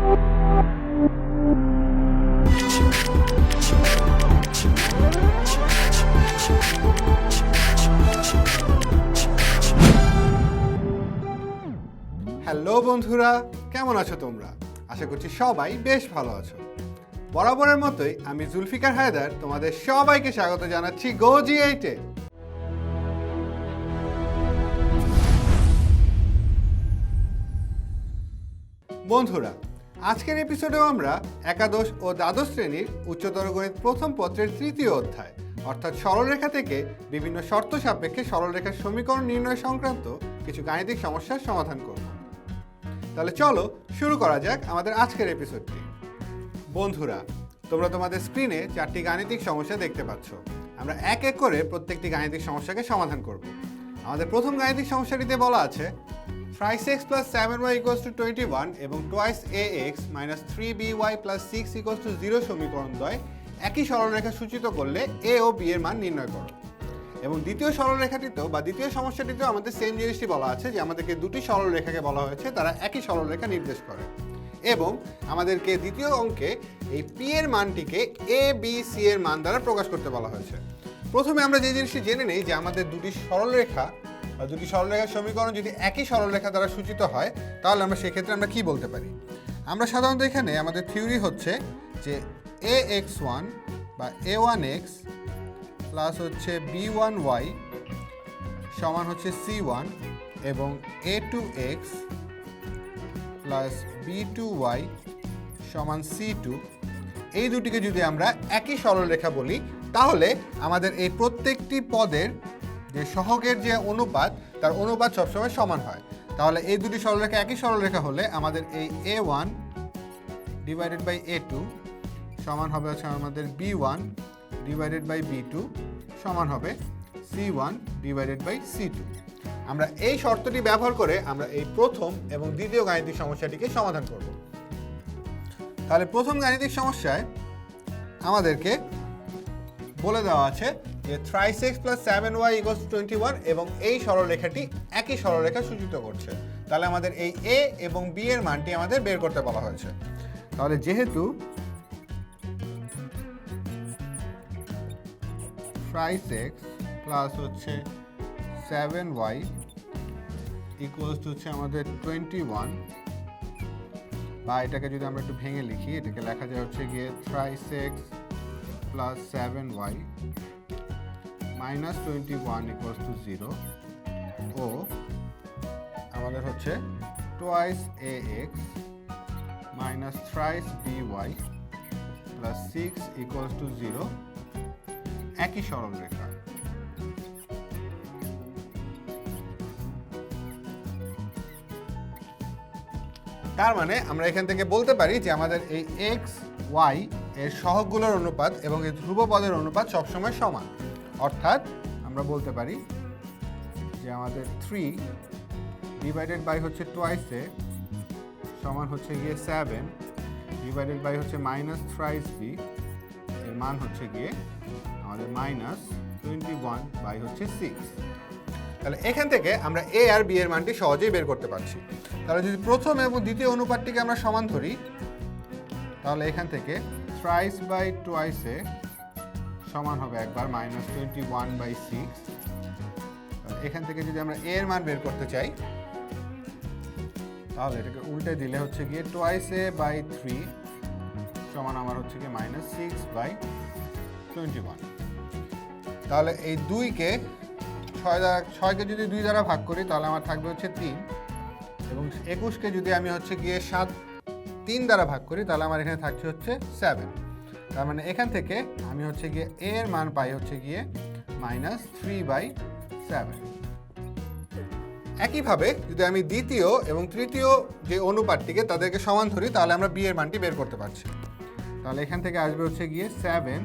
Hello বন্ধুরা, কেমন আছো তোমরা? আশা করছি সবাই বেশ ভালো আছো। বরাবরের মতোই আমি জুলফিকার হায়দার, তোমাদের সবাইকে স্বাগত জানাচ্ছি গো জি এইটে বন্ধুরা আজকের এপিসোডেও আমরা একাদশ ও দ্বাদশ শ্রেণির উচ্চতর গণিত প্রথম পত্রের তৃতীয় অধ্যায়, অর্থাৎ সরলরেখা থেকে বিভিন্ন শর্ত সাপেক্ষে সরলরেখার সমীকরণ নির্ণয় সংক্রান্ত কিছু গাণিতিক সমস্যার সমাধান করব। তাহলে চলো শুরু করা যাক আমাদের আজকের এপিসোডটি বন্ধুরা, তোমরা তোমাদের স্ক্রিনে চারটি গাণিতিক সমস্যা দেখতে পাচ্ছ। আমরা এক এক করে প্রত্যেকটি গাণিতিক সমস্যাকে সমাধান করব। আমাদের প্রথম গাণিতিক সমস্যাটিতে বলা আছে thrice x plus seven y equals to twenty one এবং twice a x minus three b y plus six equals to zero সমীকরণ দ্বয় একই সরলরেখা সূচিত করলে এ ও বি এর মান নির্ণয় করো। এবং দ্বিতীয় সরলরেখাটিতেও বা দ্বিতীয় সমস্যাটিতেও আমাদের সেম জিনিসটি বলা আছে যে আমাদেরকে দুটি সরলরেখাকে বলা হয়েছে, তারা একই সরলরেখা নির্দেশ করে। এবং আমাদেরকে দ্বিতীয় অঙ্কে এই পি এর মানটিকে এ বি সি এর মান দ্বারা প্রকাশ করতে বলা হয়েছে। প্রথমে আমরা যে জিনিসটি জেনে নেই যে আমাদের দুটি সরলরেখা দুটি সরলরেখার সমীকরণ যদি একই সরলরেখা দ্বারা সূচিত হয়, তাহলে আমরা সেক্ষেত্রে আমরা কি বলতে পারি? আমরা সাধারণত এখানে আমাদের থিওরি হচ্ছে যে এ এক্স ওয়ান বা এ ওয়ান এক্স প্লাস হচ্ছে বি ওয়ান ওয়াই সমান হচ্ছে সি ওয়ান এবং a two x plus b two y সমান সি টু। এই দুটিকে যদি আমরা একই সরলরেখা বলি, তাহলে আমাদের এই প্রত্যেকটি পদের যে সহগের যে অনুপাত, তার অনুপাত সবসময় সমান হয়। তাহলে এই দুটি সরলরেখা একই সরলরেখা হলে আমাদের এই a one divided by a two সমান হবে হচ্ছে আমাদের b one divided by b two সমান হবে c one divided by c two আমরা এই শর্তটি ব্যবহার করে আমরা এই প্রথম এবং দ্বিতীয় গাণিতিক সমস্যাটিকে সমাধান করব। তাহলে প্রথম গাণিতিক সমস্যায় আমাদেরকে বলে দেওয়া আছে যে thrice x plus seven y equals twenty one এবং এই সরলরেখাটি একই সরলরেখা সূচিত করছে। তাহলে আমাদের এই এ এবং বি এর মানটি আমাদের বের করতে বলা হয়েছে। তাহলে যেহেতু থ্রাইস এক্স প্লাস হচ্ছে সেভেন ওয়াই ইকুয়ালস হচ্ছে আমাদের টোয়েন্টি ওয়ান বা এটাকে যদি আমরা একটু ভেঙে লিখি, এটাকে লেখা যায় হচ্ছে গিয়ে thrice x plus seven y minus twenty one equals to zero ও আমাদের হচ্ছে twice a x minus thrice b y plus six equals to zero একই সরলরেখা। তার মানে আমরা এখান থেকে বলতে পারি যে আমাদের এই এক্স ওয়াই এর সহগগুলোর অনুপাত এবং এই ধ্রুবপদের অনুপাত সবসময় সমান। অর্থাৎ আমরা বলতে পারি যে আমাদের থ্রি ডিভাইডেড বাই হচ্ছে টোয়াইসে সমান হচ্ছে গিয়ে সেভেন ডিভাইডেড বাই হচ্ছে মাইনাস থ্রাইস বি এর মান হচ্ছে গিয়ে আমাদের মাইনাস টোয়েন্টি ওয়ান বাই হচ্ছে সিক্স তাহলে এখান থেকে আমরা এ আর বি এর মানটি সহজেই বের করতে পারছি। তাহলে যদি প্রথম এবং দ্বিতীয় অনুপাতটিকে আমরা সমান ধরি, তাহলে এখান থেকে থ্রাইস বাই টোয়াইসে সমান হবে একবার minus twenty one by six এখান থেকে যদি আমরা এ এর মান বের করতে চাই, তাহলে এটাকে উল্টে দিলে হচ্ছে গিয়ে টোয়াইসে বাই থ্রি সমান আমার হচ্ছে গিয়ে minus six by twenty one তাহলে এই দুইকে ছয় দ্বারা, ছয়কে যদি দুই দ্বারা ভাগ করি, তাহলে আমার থাকবে হচ্ছে তিন। এবং একুশকে যদি আমি হচ্ছে গিয়ে সাত, তিন দ্বারা ভাগ করি, তাহলে আমার এখানে থাকছে হচ্ছে সেভেন তার মানে এখান থেকে আমি হচ্ছে গিয়ে এ এর মান পাই হচ্ছে গিয়ে মাইনাস থ্রি বাই সেভেন একইভাবে যদি আমি দ্বিতীয় এবং তৃতীয় যে অনুপাতটিকে তাদেরকে সমান ধরি, তাহলে আমরা বি এর মানটি বের করতে পারছি। তাহলে এখান থেকে আসবে হচ্ছে গিয়ে সেভেন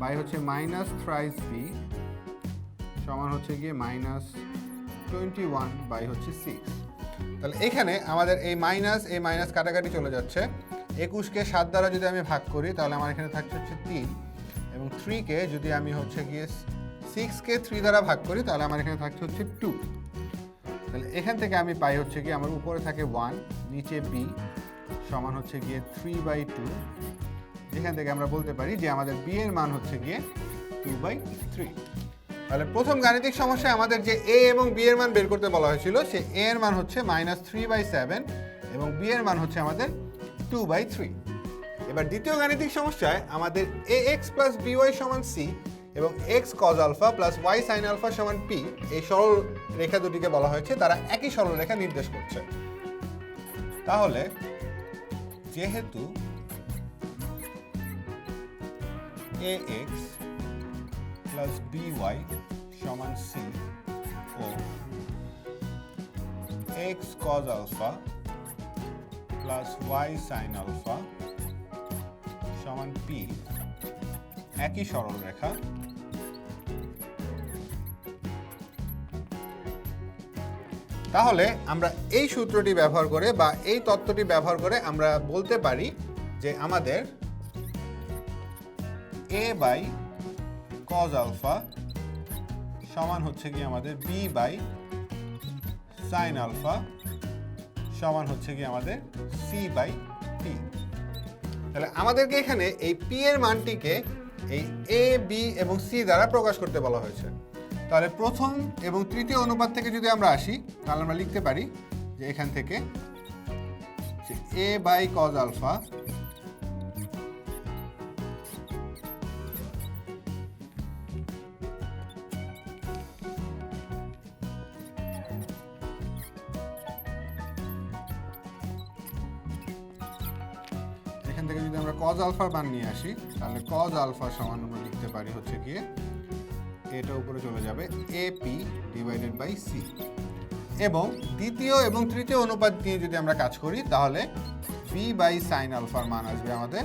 বাই হচ্ছে মাইনাস থ্রাইস বি সমান হচ্ছে গিয়ে মাইনাস টোয়েন্টি ওয়ান বাই হচ্ছে সিক্স তাহলে এখানে আমাদের এই মাইনাস এই মাইনাস কাটাকাটি চলে যাচ্ছে। একুশকে সাত দ্বারা যদি আমি ভাগ করি, তাহলে আমার এখানে থাকছে হচ্ছে তিন। এবং থ্রিকে যদি আমি হচ্ছে গিয়ে সিক্সকে থ্রি দ্বারা ভাগ করি, তাহলে আমার এখানে থাকছে হচ্ছে টু। তাহলে এখান থেকে আমি পাই হচ্ছে কি আমার উপরে থাকে ওয়ান, নিচে বি সমান হচ্ছে গিয়ে থ্রি বাই টু। যেখান থেকে আমরা বলতে পারি যে আমাদের বি এর মান হচ্ছে গিয়ে টু বাই থ্রি। তাহলে প্রথম গাণিতিক সমস্যায় আমাদের যে এ এবং বি এর মান বের করতে বলা হয়েছিল, সে এ এর মান হচ্ছে মাইনাস থ্রি বাই সেভেন এবং বি এর মান হচ্ছে আমাদের টু বাই থ্রি এবার দ্বিতীয় গাণিতিক সমস্যায় আমাদের a x plus b y সমান সি এবং x cos alpha plus y sine alpha সমান পি এই সরল রেখা দুটিকে বলা হয়েছে, তারা একই সরল রেখা নির্দেশ করছে। তাহলে, যেহেতু a x plus b y সমান সি ও x cos alpha plus y sine alpha সমান পি একই সরল রেখা। তাহলে আমরা এই সূত্রটি ব্যবহার করে বা এই তত্ত্বটি ব্যবহার করে আমরা বলতে পারি যে আমাদের এ বাই কজ আলফা সমান হচ্ছে কি আমাদের বি বাই সাইন আলফা সমান হচ্ছে কি আমাদের সি বাই পি তাহলে আমাদেরকে এখানে এই পি এর মানটিকে এই এ বি এবং সি দ্বারা প্রকাশ করতে বলা হয়েছে। তাহলে প্রথম এবং তৃতীয় অনুপাত থেকে যদি আমরা আসি, তাহলে আমরা লিখতে পারি যে এখান থেকে এ বাই কজ আলফা এখান থেকে যদি আমরা কজ আলফার মান নিয়ে আসি, তাহলে কজ আলফা সমান আমরা লিখতে পারি হচ্ছে গিয়ে এটা উপরে চলে যাবে a p divided by c এবং দ্বিতীয় এবং তৃতীয় অনুপাত নিয়ে যদি আমরা কাজ করি, তাহলে বি বাই সাইন আলফার মান আসবে আমাদের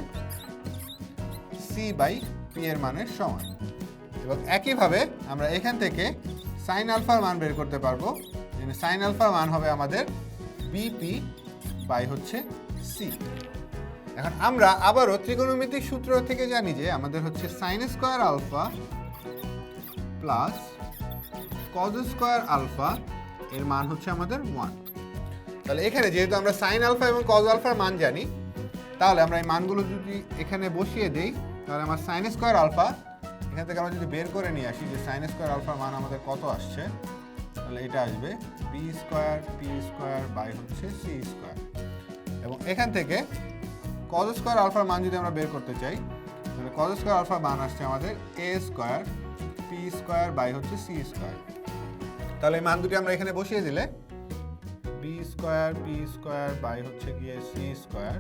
সি বাই পি এর মানের সমান। এবং একইভাবে আমরা এখান থেকে সাইন আলফার মান বের করতে পারব। সাইন আলফার মান হবে আমাদের বিপি বাই হচ্ছে সি এখন আমরা আবারও ত্রিকোণমিতিক সূত্র থেকে জানি যে আমাদের হচ্ছে sine square alpha plus cos square alpha এর মান হচ্ছে আমাদের ওয়ান তাহলে এখানে যেহেতু আমরা সাইন আলফা এবং কজ আলফার মান জানি, তাহলে আমরা এই মানগুলো যদি এখানে বসিয়ে দেই, তাহলে আমার সাইন স্কোয়ার আলফা এখান থেকে আমরা যদি বের করে নিয়ে আসি যে সাইন স্কোয়ার আলফার মান আমাদের কত আসছে, তাহলে এটা আসবে b square p square by হচ্ছে সি স্কোয়ার এবং এখান থেকে কজ স্কোয়ার আলফার মান যদি আমরা বের করতে চাই, তাহলে কজ স্কোয়ার আলফার মান আসছে আমাদের A square P square by হচ্ছে সি স্কোয়ার তাহলে এই মান দুটি আমরা এখানে বসিয়ে দিলে B square P square by হচ্ছে গিয়ে সি স্কোয়ার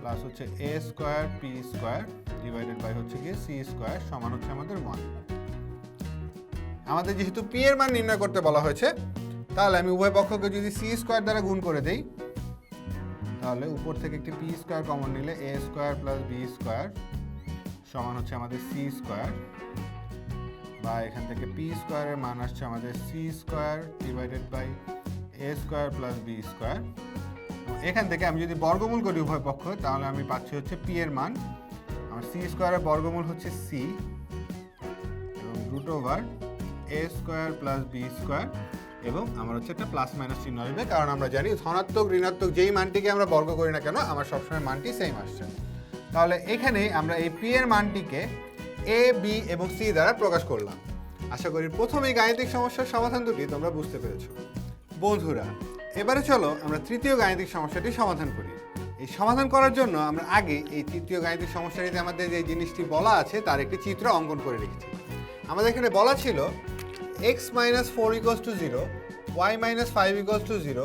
প্লাস হচ্ছে A square P square divided by হচ্ছে গিয়ে সি স্কোয়ার সমান হচ্ছে আমাদের ওয়ান আমাদের যেহেতু পি এর মান নির্ণয় করতে বলা হয়েছে, তাহলে আমি উভয় পক্ষকে যদি সি স্কোয়ার দ্বারা গুণ করে দেই তাহলে উপর থেকে একটি পি স্কোয়ার কমন নিলে a square plus b square সমান হচ্ছে আমাদের সি স্কোয়ার। বা এখান থেকে পি স্কোয়ারের মান আসছে আমাদের c square divided by a square plus b square. এখান থেকে আমি যদি বর্গমূল করি উভয় পক্ষ, তাহলে আমি পাচ্ছি হচ্ছে পি এর মান। আমার সি স্কোয়ারের বর্গমূল হচ্ছে সি এবং root over a square plus b square. এবং আমার হচ্ছে একটা প্লাস মাইনাস চিহ্ন আসবে। কারণ আমরা জানি ধনাত্মক, ঋণাত্মক যেই মানটিকে আমরা বর্গ করি না কেন, আমার সবসময় মানটি সেম আসছে। তাহলে এখানে আমরা এই পি এর মানটিকে এ বি এবং সি দ্বারা প্রকাশ করলাম। আশা করি প্রথম গাণিতিক সমস্যার সমাধান দুটি তোমরা বুঝতে পেরেছ। বন্ধুরা, এবারে চলো আমরা তৃতীয় গাণিতিক সমস্যাটি সমাধান করি। এই সমাধান করার জন্য আমরা আগে এই তৃতীয় গাণিতিক সমস্যাটিতে আমাদের যে জিনিসটি বলা আছে, তার একটি চিত্র অঙ্কন করে রেখেছি। আমাদের এখানে বলা ছিল x minus four equals to zero y minus five equals to zero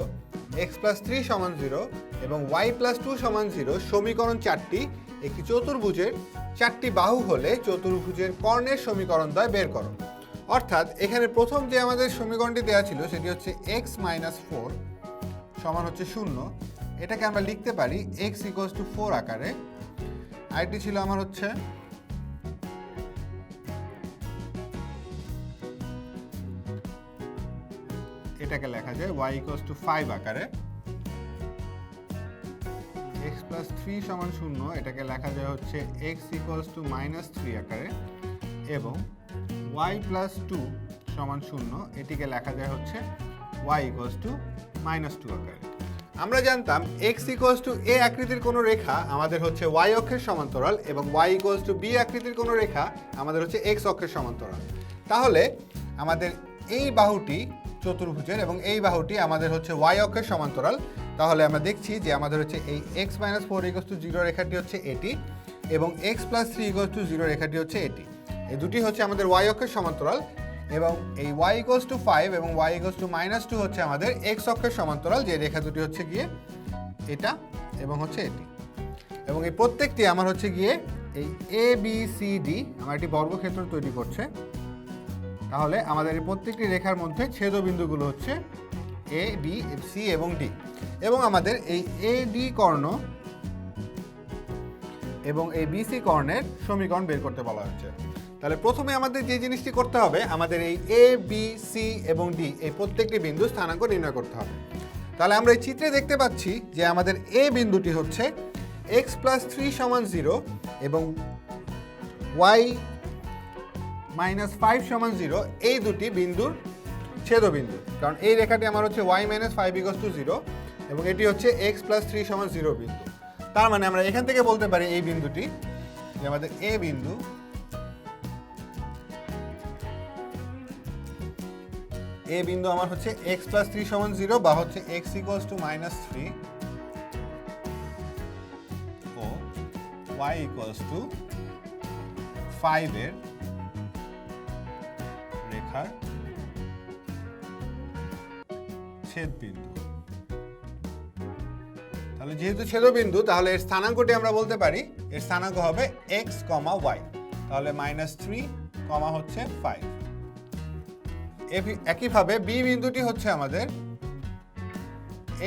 x plus three সমান জিরো এবং ওয়াই প্লাস টু সমান জিরো সমীকরণ চারটি, একটি চতুর্ভুজের চারটি বাহু হলে চতুর্ভুজের কর্ণের সমীকরণ দ্বয় বের করো। অর্থাৎ এখানে প্রথম যে আমাদের সমীকরণটি দেওয়া ছিল সেটি হচ্ছে এক্স মাইনাস ফোর সমান হচ্ছে শূন্য। এটাকে আমরা লিখতে পারি এক্স ইকোয়াস টু ফোর আকারে। আরেকটি ছিল আমার হচ্ছে এটাকে লেখা যায় ওয়াই ইকোয়াস টু ফাইভ আকারে। এক্স প্লাস থ্রি সমান শূন্য, এটাকে লেখা যায় হচ্ছে x equals to minus three আকারে। এবং ওয়াই প্লাস টু সমান শূন্য, এটিকে লেখা যায় হচ্ছে y equals to minus two আকারে। আমরা জানতাম এক্স ইকুয়ালস টু এ আকৃতির কোনো রেখা আমাদের হচ্ছে ওয়াই অক্ষের সমান্তরাল এবং ওয়াই ইকুয়ালস টু বি আকৃতির কোনো রেখা আমাদের হচ্ছে এক্স অক্ষের সমান্তরাল। তাহলে আমাদের এই বাহুটি চতুর্ভুজের এবং এই বাহুটি আমাদের হচ্ছে ওয়াই অক্ষের সমান্তরাল। তাহলে আমরা দেখছি যে আমাদের হচ্ছে এই x minus four equals to zero রেখাটি হচ্ছে এটি এবং x plus three equals to zero রেখাটি হচ্ছে এটি। এই দুটি হচ্ছে আমাদের ওয়াই অক্ষের সমান্তরাল এবং এই ওয়াই ইকোয়াস টু ফাইভ এবং y equals to minus two হচ্ছে আমাদের এক্স অক্ষের সমান্তরাল, যে রেখা দুটি হচ্ছে গিয়ে এটা এবং হচ্ছে এটি। এবং এই প্রত্যেকটি আমার হচ্ছে গিয়ে এই এ বি সি ডি আমার একটি বর্গক্ষেত্র তৈরি করছে। তাহলে আমাদের এই প্রত্যেকটি রেখার মধ্যে ছেদবিন্দুগুলো হচ্ছে এ বি সি এবং ডি এবং আমাদের এই এ ডি কর্ণ এবং এই বিসি কর্ণের সমীকরণ বের করতে বলা হচ্ছে। তাহলে প্রথমে আমাদের যে জিনিসটি করতে হবে, আমাদের এই এ বি সি এবং ডি এই প্রত্যেকটি বিন্দু স্থানাঙ্ক নির্ণয় করতে হবে। তাহলে আমরা এই চিত্রে দেখতে পাচ্ছি যে আমাদের এ বিন্দুটি হচ্ছে এক্স প্লাস থ্রি সমান জিরো এবং ওয়াই মাইনাস ফাইভ সমান জিরো, এই দুটি বিন্দুর ছেদবিন্দু। কারণ এই রেখাটি আমার হচ্ছে y minus five equals to zero এবং এটি হচ্ছে এক্স প্লাস থ্রি সমান জিরো বিন্দু। তার মানে আমরা এখান থেকে বলতে পারি এই বিন্দুটি যে আমাদের এ বিন্দু এ বিন্দু আমার হচ্ছে এক্স প্লাস থ্রি সমান জিরো বা হচ্ছে x equals to minus three O y equals to ফাইভের ছেদ বিন্দু তাহলে যেহেতু ছেদবিন্দু, তাহলে এর স্থানাঙ্কটি আমরা বলতে পারি, এর স্থানাঙ্ক হবে এক্স কমা ওয়াই তাহলে মাইনাস থ্রি কমা হচ্ছে ফাইভ একইভাবে বি বিন্দুটি হচ্ছে আমাদের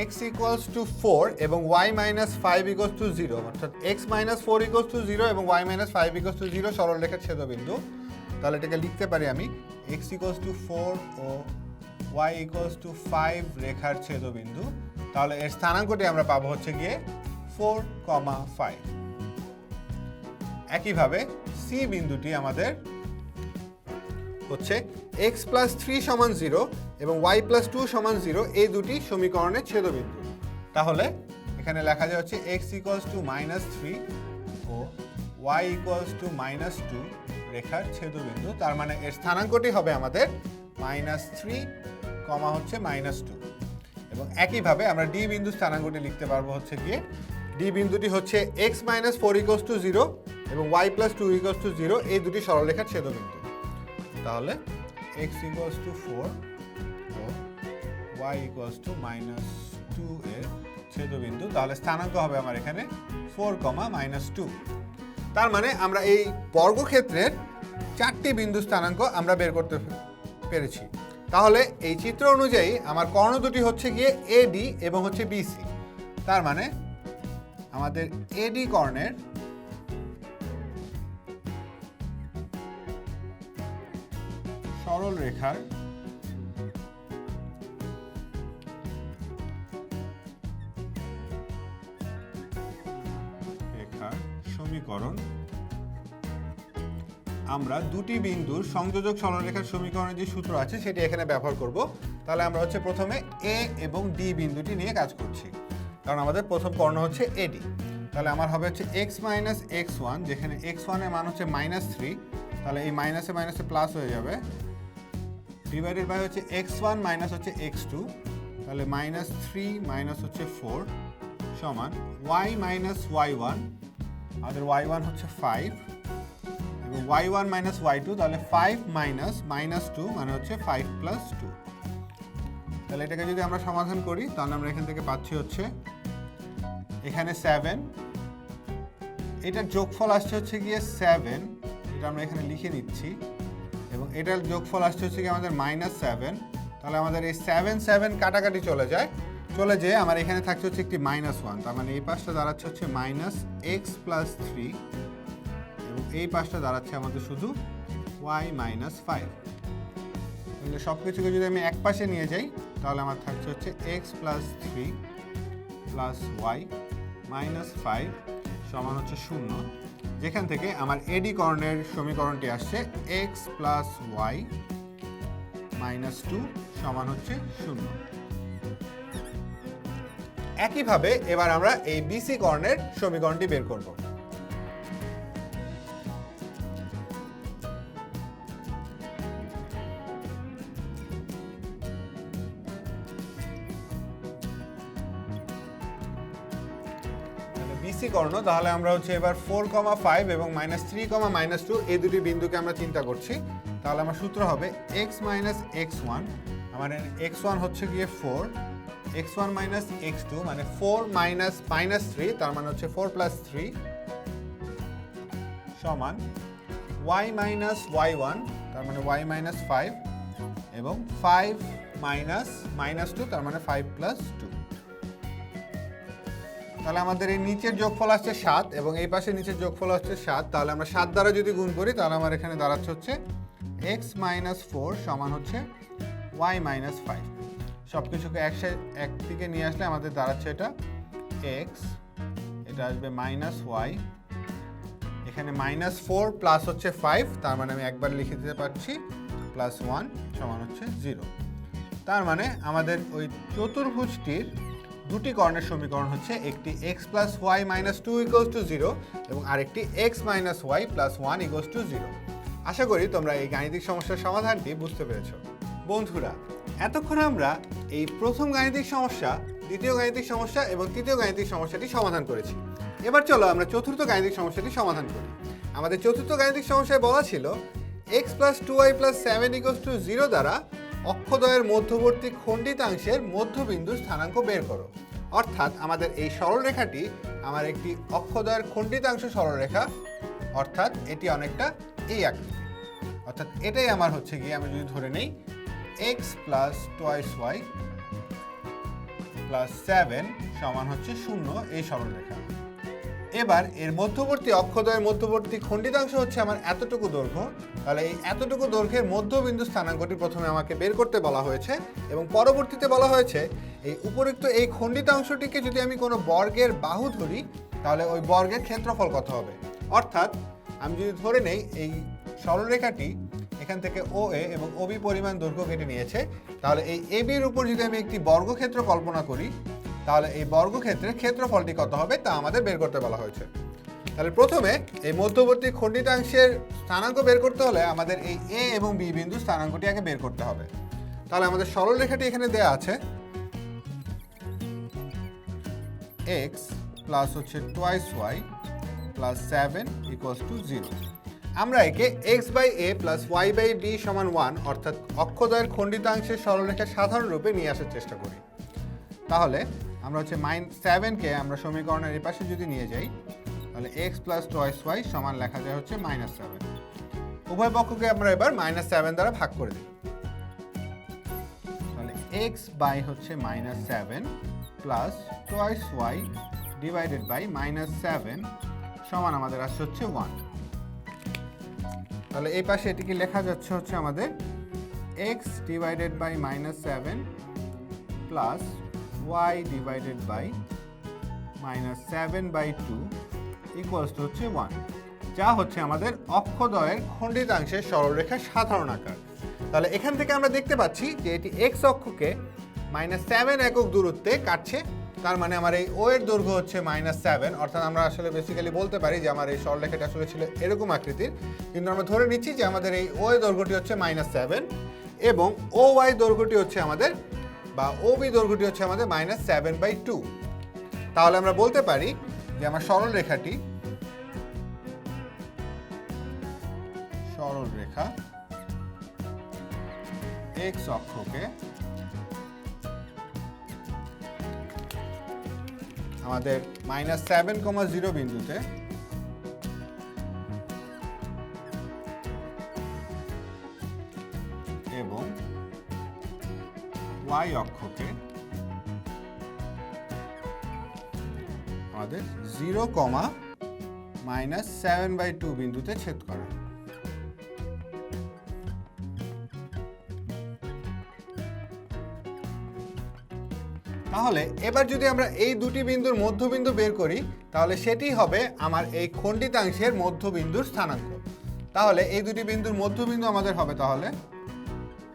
এক্স ইকুয়ালস টু ফোর এবং y minus five equals to zero অর্থাৎ x minus four equals to zero এবং y minus five equals to zero সরল রেখার ছেদবিন্দু। তাহলে এটাকে লিখতে পারি আমি এক্স ইকুয়ালস টু ফোর ও ওয়াই ইকুয়ালস টু ফাইভ রেখার ছেদবিন্দু। তাহলে এর স্থানাঙ্কটি আমরা পাবো হচ্ছে গিয়ে ফোর কমা ফাইভ একইভাবে সি বিন্দুটি আমাদের হচ্ছে এক্স প্লাস থ্রি সমান জিরো এবং ওয়াই প্লাস টু সমান জিরো এই দুটি সমীকরণের ছেদবিন্দু। তাহলে এখানে লেখা যায় হচ্ছে x equals to minus three O y equals to minus two রেখার ছেদবিন্দু, তার মানে এর স্থানাঙ্কটি হবে আমাদের মাইনাস থ্রি কমা হচ্ছে মাইনাস টু এবং একইভাবে আমরা ডি বিন্দু স্থানাঙ্কটি লিখতে পারব হচ্ছে গিয়ে ডি বিন্দুটি হচ্ছে x minus four equals to zero এবং y plus two equals to zero এই দুটি সরলরেখার ছেদবিন্দু। তাহলে x equals to four O y equals to minus two এর ছেদবিন্দু, তাহলে স্থানাঙ্ক হবে আমার এখানে ফোর কমা মাইনাস টু তার মানে আমরা এই বর্গক্ষেত্রের চারটি বিন্দু স্থানাঙ্ক আমরা বের করতে পেরেছি। তাহলে এই চিত্র অনুযায়ী আমার কর্ণ দুটি হচ্ছে গিয়ে এডি এবং হচ্ছে বিসি তার মানে আমাদের এডি কর্ণের সরল রেখার সমীকরণ আমরা দুটি বিন্দুর সংযোজক সরলরেখার সমীকরণের যে সূত্র আছে, সেটি এখানে ব্যবহার করব। তাহলে আমরা হচ্ছে প্রথমে এ এবং ডি বিন্দুটি নিয়ে কাজ করছি। কারণ আমাদের প্রথম কর্ণ হচ্ছে এডি তাহলে আমার হবে হচ্ছে এক্স মাইনাস এক্স ওয়ান যেখানে এক্স ওয়ানের মান হচ্ছে মাইনাস থ্রি তাহলে এই মাইনাসে মাইনাসে প্লাস হয়ে যাবে। ডিভাইডেড বাই হচ্ছে এক্স ওয়ান মাইনাস হচ্ছে এক্স টু তাহলে মাইনাস থ্রি মাইনাস হচ্ছে ফোর সমান ওয়াই মাইনাস ওয়াই ওয়ান আমাদের ওয়াই ওয়ান হচ্ছে ফাইভ এবং y one minus y two তাহলে ফাইভ মাইনাস মাইনাস টু মানে হচ্ছে ফাইভ প্লাস টু তাহলে এটাকে যদি আমরা সমাধান করি, তাহলে আমরা এখান থেকে পাচ্ছি হচ্ছে, এখানে সেভেন এটার যোগফল আসছে হচ্ছে গিয়ে সেভেন এটা আমরা এখানে লিখে নিচ্ছি, এবং এটার যোগফল আসছে হচ্ছে গিয়ে আমাদের মাইনাস সেভেন তাহলে আমাদের এই সেভেন সেভেন কাটাকাটি চলে যায় চলে যেয়ে আমার এখানে থাকছে হচ্ছে একটি মাইনাস ওয়ান তার মানে এই পাশটা দাঁড়াচ্ছে হচ্ছে মাইনাস এক্স প্লাস থ্রি এবং এই পাশটা দাঁড়াচ্ছে আমাদের শুধু ওয়াই মাইনাস ফাইভ সব কিছুকে যদি আমি এক পাশে নিয়ে যাই, তাহলে আমার থাকছে হচ্ছে x plus three plus y minus five সমান হচ্ছে শূন্য। যেখান থেকে আমার এডি কর্ণের সমীকরণটি আসছে x plus y minus two সমান হচ্ছে শূন্য। একইভাবে এবার আমরা এই বিসি কর্ণের সমীকরণটি বের করব। বিসি কর্ণ, তাহলে আমরা হচ্ছে এবার ফোর কমা ফাইভ এবং minus three comma minus two এই দুটি বিন্দুকে আমরা চিন্তা করছি। তাহলে আমার সূত্র হবে এক্স মাইনাস এক্স ওয়ান আমার এক্স ওয়ান হচ্ছে গিয়ে four x one minus x two মানে ফোর মাইনাস মাইনাস থ্রি তার মানে হচ্ছে ফোর প্লাস থ্রি সমান ওয়াই মাইনাস ওয়াই ওয়ান তার মানে ওয়াই মাইনাস ফাইভ এবং ফাইভ মাইনাস মাইনাস টু তার মানে ফাইভ প্লাস টু তাহলে আমাদের এই নিচের যোগফল আসছে সাত, এবং এই পাশে নিচের যোগফল আসছে সাত, তাহলে আমরা সাত দ্বারা যদি গুণ করি, তাহলে আমার এখানে দাঁড়াচ্ছে হচ্ছে এক্স মাইনাস ফোর সমান হচ্ছে ওয়াই মাইনাস ফাইভ সব কিছুকে একসাথে, এক দিকে নিয়ে আসলে আমাদের দাঁড়াচ্ছে এটা এক্স এটা আসবে মাইনাস ওয়াই এখানে মাইনাস ফোর প্লাস হচ্ছে ফাইভ তার মানে আমি একবার লিখে দিতে পারছি প্লাস ওয়ান সমান হচ্ছে জিরো তার মানে আমাদের ওই চতুর্ভুজটির দুটি কর্ণের সমীকরণ হচ্ছে একটি x plus y minus two equals to zero এবং আরেকটি x minus y plus one equals to zero আশা করি তোমরা এই গাণিতিক সমস্যার সমাধানটি বুঝতে পেরেছ। বন্ধুরা, এতক্ষণ আমরা এই প্রথম গাণিতিক সমস্যা, দ্বিতীয় গাণিতিক সমস্যা এবং তৃতীয় গাণিতিক সমস্যাটি সমাধান করেছি। এবার চলো আমরা চতুর্থ গাণিতিক সমস্যাটি সমাধান করি। আমাদের চতুর্থ গাণিতিক সমস্যায় বলা ছিল x plus two y plus seven equals to zero দ্বারা অক্ষদ্বয়ের মধ্যবর্তী খণ্ডিতাংশের মধ্যবিন্দু স্থানাঙ্ক বের করো। অর্থাৎ আমাদের এই সরলরেখাটি আমার একটি অক্ষদ্বয়ের খণ্ডিতাংশ সরলরেখা, অর্থাৎ এটি অনেকটা এই আকৃতি অর্থাৎ এটাই আমার হচ্ছে গিয়ে, আমি যদি ধরে নেই x plus twice y plus seven সমান হচ্ছে শূন্য এই সরলরেখা। এবার এর মধ্যবর্তী অক্ষদয়ের মধ্যবর্তী খণ্ডিতাংশ হচ্ছে আমার এতটুকু দৈর্ঘ্য। তাহলে এই এতটুকু দৈর্ঘ্যের মধ্যবিন্দু স্থানাঙ্কটি প্রথমে আমাকে বের করতে বলা হয়েছে এবং পরবর্তীতে বলা হয়েছে, এই উপরিক্ত এই খণ্ডিতাংশটিকে যদি আমি কোনো বর্গের বাহু ধরি, তাহলে ওই বর্গের ক্ষেত্রফল কত হবে? অর্থাৎ, আমি যদি ধরে নেই, এই সরলরেখাটি এখান থেকে ও এ এবং ওবি পরিমাণ দৈর্ঘ্য কেটে নিয়েছে। তাহলে এই এ বির উপর যদি আমি একটি বর্গক্ষেত্র কল্পনা করি, তাহলে এই বর্গক্ষেত্রের ক্ষেত্রফলটি কত হবে তা আমাদের বের করতে বলা হয়েছে। তাহলে প্রথমে এই মধ্যবর্তী খণ্ডিতাংশের স্থানাঙ্ক বের করতে হলে আমাদের এই এ এবং বি বিন্দু স্থানাঙ্কটি আগে বের করতে হবে। তাহলে আমাদের সরল রেখাটি এখানে দেয়া আছে। এক্স প্লাস হচ্ছে twice y plus seven equals to zero আমরা একে x by A plus y by D সমান ওয়ান অর্থাৎ অক্ষদ্বয়ের খণ্ডিতাংশের সরলরেখার সাধারণ রূপে নিয়ে আসার চেষ্টা করি। তাহলে, আমরা হচ্ছে মাইন সেভেনকে আমরা সমীকরণের এই পাশে যদি নিয়ে যাই, তাহলে এক্স প্লাস টোয়াইস ওয়াই সমান লেখা যায় হচ্ছে মাইনাস সেভেন উভয় পক্ষকে আমরা এবার মাইনাস সেভেন দ্বারা ভাগ করে দিই। তাহলে এক্স বাই হচ্ছে minus seven plus twice y divided by minus seven সমান আমাদের আসছে হচ্ছে ওয়ান তাহলে এই পাশে এটিকে লেখা যাচ্ছে হচ্ছে আমাদের? X divided by minus seven plus y divided by minus seven by two equals to হচ্ছে ওয়ান যা হচ্ছে আমাদের অক্ষদ্বয়ের খণ্ডিতাংশের সরলরেখার সাধারণ আকার। তাহলে এখান থেকে আমরা দেখতে পাচ্ছি যে এটি এক্স অক্ষকে মাইনাস সেভেন একক দূরত্বে কাটছে তার মানে আমার এই ও এর দৈর্ঘ্য হচ্ছে মাইনাস সেভেন অর্থাৎ আমরা আসলে বেসিক্যালি বলতে পারি যে আমার এই সরলরেখাটা আসলে ছিল এরকম আকৃতির। কিন্তু আমরা ধরে নিচ্ছি যে আমাদের এই ও এর দৈর্ঘ্যটি হচ্ছে মাইনাস সেভেন এবং ও ওয়াই দৈর্ঘ্যটি হচ্ছে আমাদের বা ও বি দৈর্ঘ্যটি হচ্ছে আমাদের মাইনাস সেভেন বাই টু তাহলে আমরা বলতে পারি যে আমার সরল রেখাটি সরল রেখা এক্স অক্ষকে আমাদের মাইনাস সেভেন কমা জিরো বিন্দুতে। এবং ওয়াই অক্ষকে আমাদের zero comma minus seven by two বিন্দুতে ছেদ করে। তাহলে এবার যদি আমরা এই দুটি বিন্দুর মধ্যবিন্দু বের করি, তাহলে সেটি হবে আমার এই খণ্ডিতাংশের মধ্যবিন্দুর স্থানাঙ্ক। তাহলে এই দুটি বিন্দুর মধ্যবিন্দু আমাদের হবে তাহলে?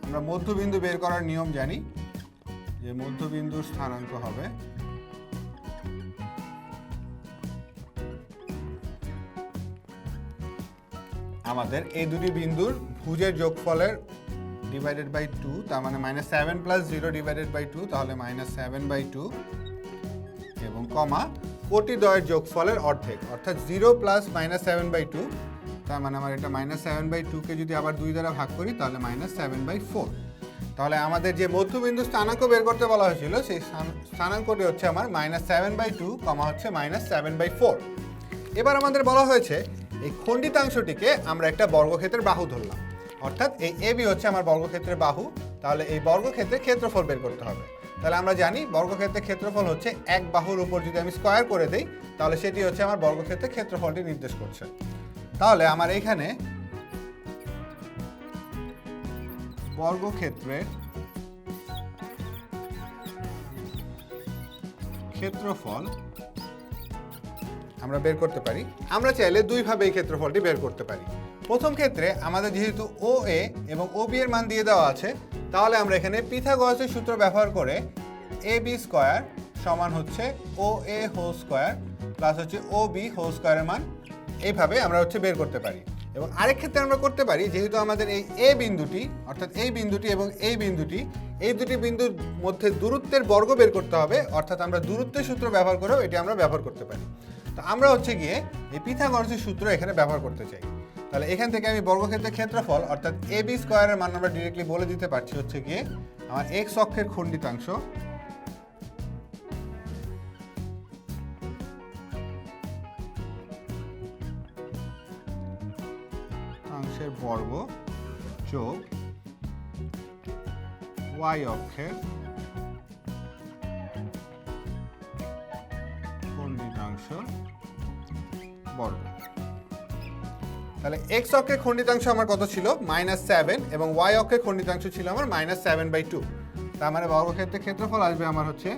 আমরা মধ্যবিন্দু বের করার নিয়ম জানি যে মধ্যবিন্দুর স্থানাঙ্ক হবে আমাদের এই দুটি বিন্দুর ভুজের যোগফলের ডিভাইডেড বাই টু তার মানে minus seven plus zero divided by two তাহলে মাইনাস সেভেন বাই টু এবং কমা কোটি দয়ের যোগফলের অর্ধেক, অর্থাৎ zero plus minus seven by two তার মানে আমার এটা মাইনাস সেভেন বাই টুকে যদি আবার দুই দ্বারা ভাগ করি, তাহলে মাইনাস সেভেন বাই ফোর তাহলে আমাদের যে মধ্যবিন্দু স্থানাঙ্ক বের করতে বলা হয়েছিল, সেই স্থানাঙ্কটি হচ্ছে আমার minus seven by two comma হচ্ছে মাইনাস সেভেন বাই ফোর এবার আমাদের বলা হয়েছে, এই খণ্ডিতাংশটিকে আমরা একটা বর্গক্ষেত্রের বাহু ধরলাম। অর্থাৎ এই এবি হচ্ছে আমার বর্গক্ষেত্রের বাহু, তাহলে এই বর্গক্ষেত্রের ক্ষেত্রফল বের করতে হবে। তাহলে আমরা জানি বর্গক্ষেত্রের ক্ষেত্রফল হচ্ছে এক বাহুর উপর যদি আমি স্কোয়ার করে দেই, তাহলে সেটি হচ্ছে আমার বর্গক্ষেত্রের ক্ষেত্রফলটি নির্দেশ করছে। তাহলে আমার এইখানে বর্গক্ষেত্রের ক্ষেত্রফল আমরা বের করতে পারি। আমরা চাইলে দুইভাবে এই ক্ষেত্রফলটি বের করতে পারি। প্রথম ক্ষেত্রে আমাদের যেহেতু ও এ এবং ও বি এর মান দিয়ে দেওয়া আছে, তাহলে আমরা এখানে পিথাগোরাসের সূত্র ব্যবহার করে এ বি স্কোয়ার সমান হচ্ছে O A whole square plus হচ্ছে ও বি হোল স্কোয়ারের মান। এইভাবে আমরা হচ্ছে বের করতে পারি। এবং আরেক ক্ষেত্রে আমরা করতে পারি, যেহেতু আমাদের এই এ বিন্দুটি, অর্থাৎ এই বিন্দুটি এবং এই বিন্দুটি, এই দুটি বিন্দুর মধ্যে দূরত্বের বর্গ বের করতে হবে, অর্থাৎ আমরা দূরত্বের সূত্র ব্যবহার করেও এটি আমরা ব্যবহার করতে পারি। তো আমরা হচ্ছে গিয়ে এই পিথাগোরাসের সূত্র এখানে ব্যবহার করতে চাই। তাহলে এখান থেকে আমি বর্গক্ষেত্রের ক্ষেত্রফল, অর্থাৎ এ বি স্কোয়ারের মান আমরা ডিরেক্টলি বলে দিতে পারছি হচ্ছে গিয়ে আমার এক্স অক্ষের খণ্ডিতাংশ অংশের বর্গ যোগ ওয়াই অক্ষের খণ্ডিতাংশ বর্গ। তাহলে এক্স অক্ষের খণ্ডিতাংশ আমার কত ছিল? মাইনাস সেভেন এবং ওয়াই অক্ষের খণ্ডিতাংশ ছিল আমার মাইনাস সেভেন বাই টু তার মানে বর্গক্ষেত্রের ক্ষেত্রফল আসবে আমার হচ্ছে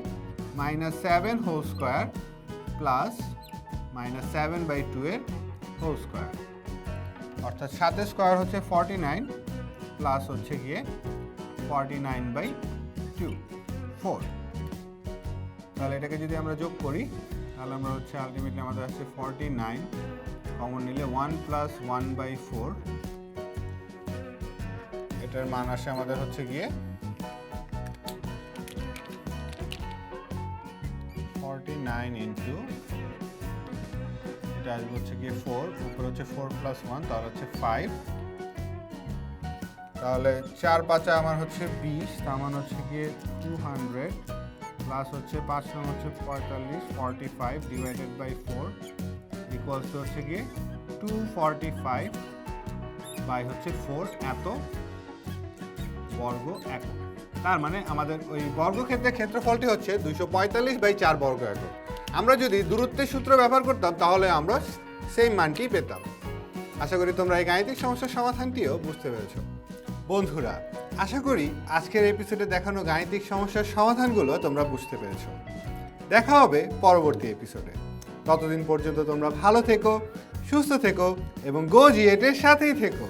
minus seven whole square plus minus seven by two এর হোল স্কোয়ার অর্থাৎ সাতের স্কোয়ার হচ্ছে ফর্টি নাইন প্লাস হচ্ছে গিয়ে forty nine by two four তাহলে এটাকে যদি আমরা যোগ করি, তাহলে আমরা হচ্ছে আলটিমেটলি আমাদের আসছে ফর্টি নাইন কমন নিলে one plus one by four এটার মান আসে আমাদের হচ্ছে গিয়ে ফর্টি নাইন ইন্টু এটা আসবে হচ্ছে গিয়ে ফোর উপরে হচ্ছে ফোর প্লাস ওয়ান তাহলে হচ্ছে ফাইভ তাহলে চার পাঁচা আমার হচ্ছে বিশ, তার মানে হচ্ছে গিয়ে টু হান্ড্রেড প্লাস হচ্ছে পাঁচ নং হচ্ছে পঁয়তাল্লিশ forty five divided by four equals হচ্ছে গিয়ে টু ফর্টি ফাইভ বাই হচ্ছে ফোর এত বর্গ একক। তার মানে আমাদের ওই বর্গক্ষেত্রের ক্ষেত্রফলটি হচ্ছে দুইশো পঁয়তাল্লিশ বাই চার বর্গ একক। আমরা যদি দূরত্বের সূত্র ব্যবহার করতাম, তাহলে আমরা সেই মানটি পেতাম। আশা করি তোমরা এই গাণিতিক সমস্যার সমাধানটিও বুঝতে পেরেছ। বন্ধুরা, আশা করি আজকের এপিসোডে দেখানো গাণিতিক সমস্যার সমাধানগুলো তোমরা বুঝতে পেরেছ। দেখা হবে পরবর্তী এপিসোডে ততদিন পর্যন্ত তোমরা ভালো থেকো সুস্থ থেকো এবং গো সাথেই থেকো।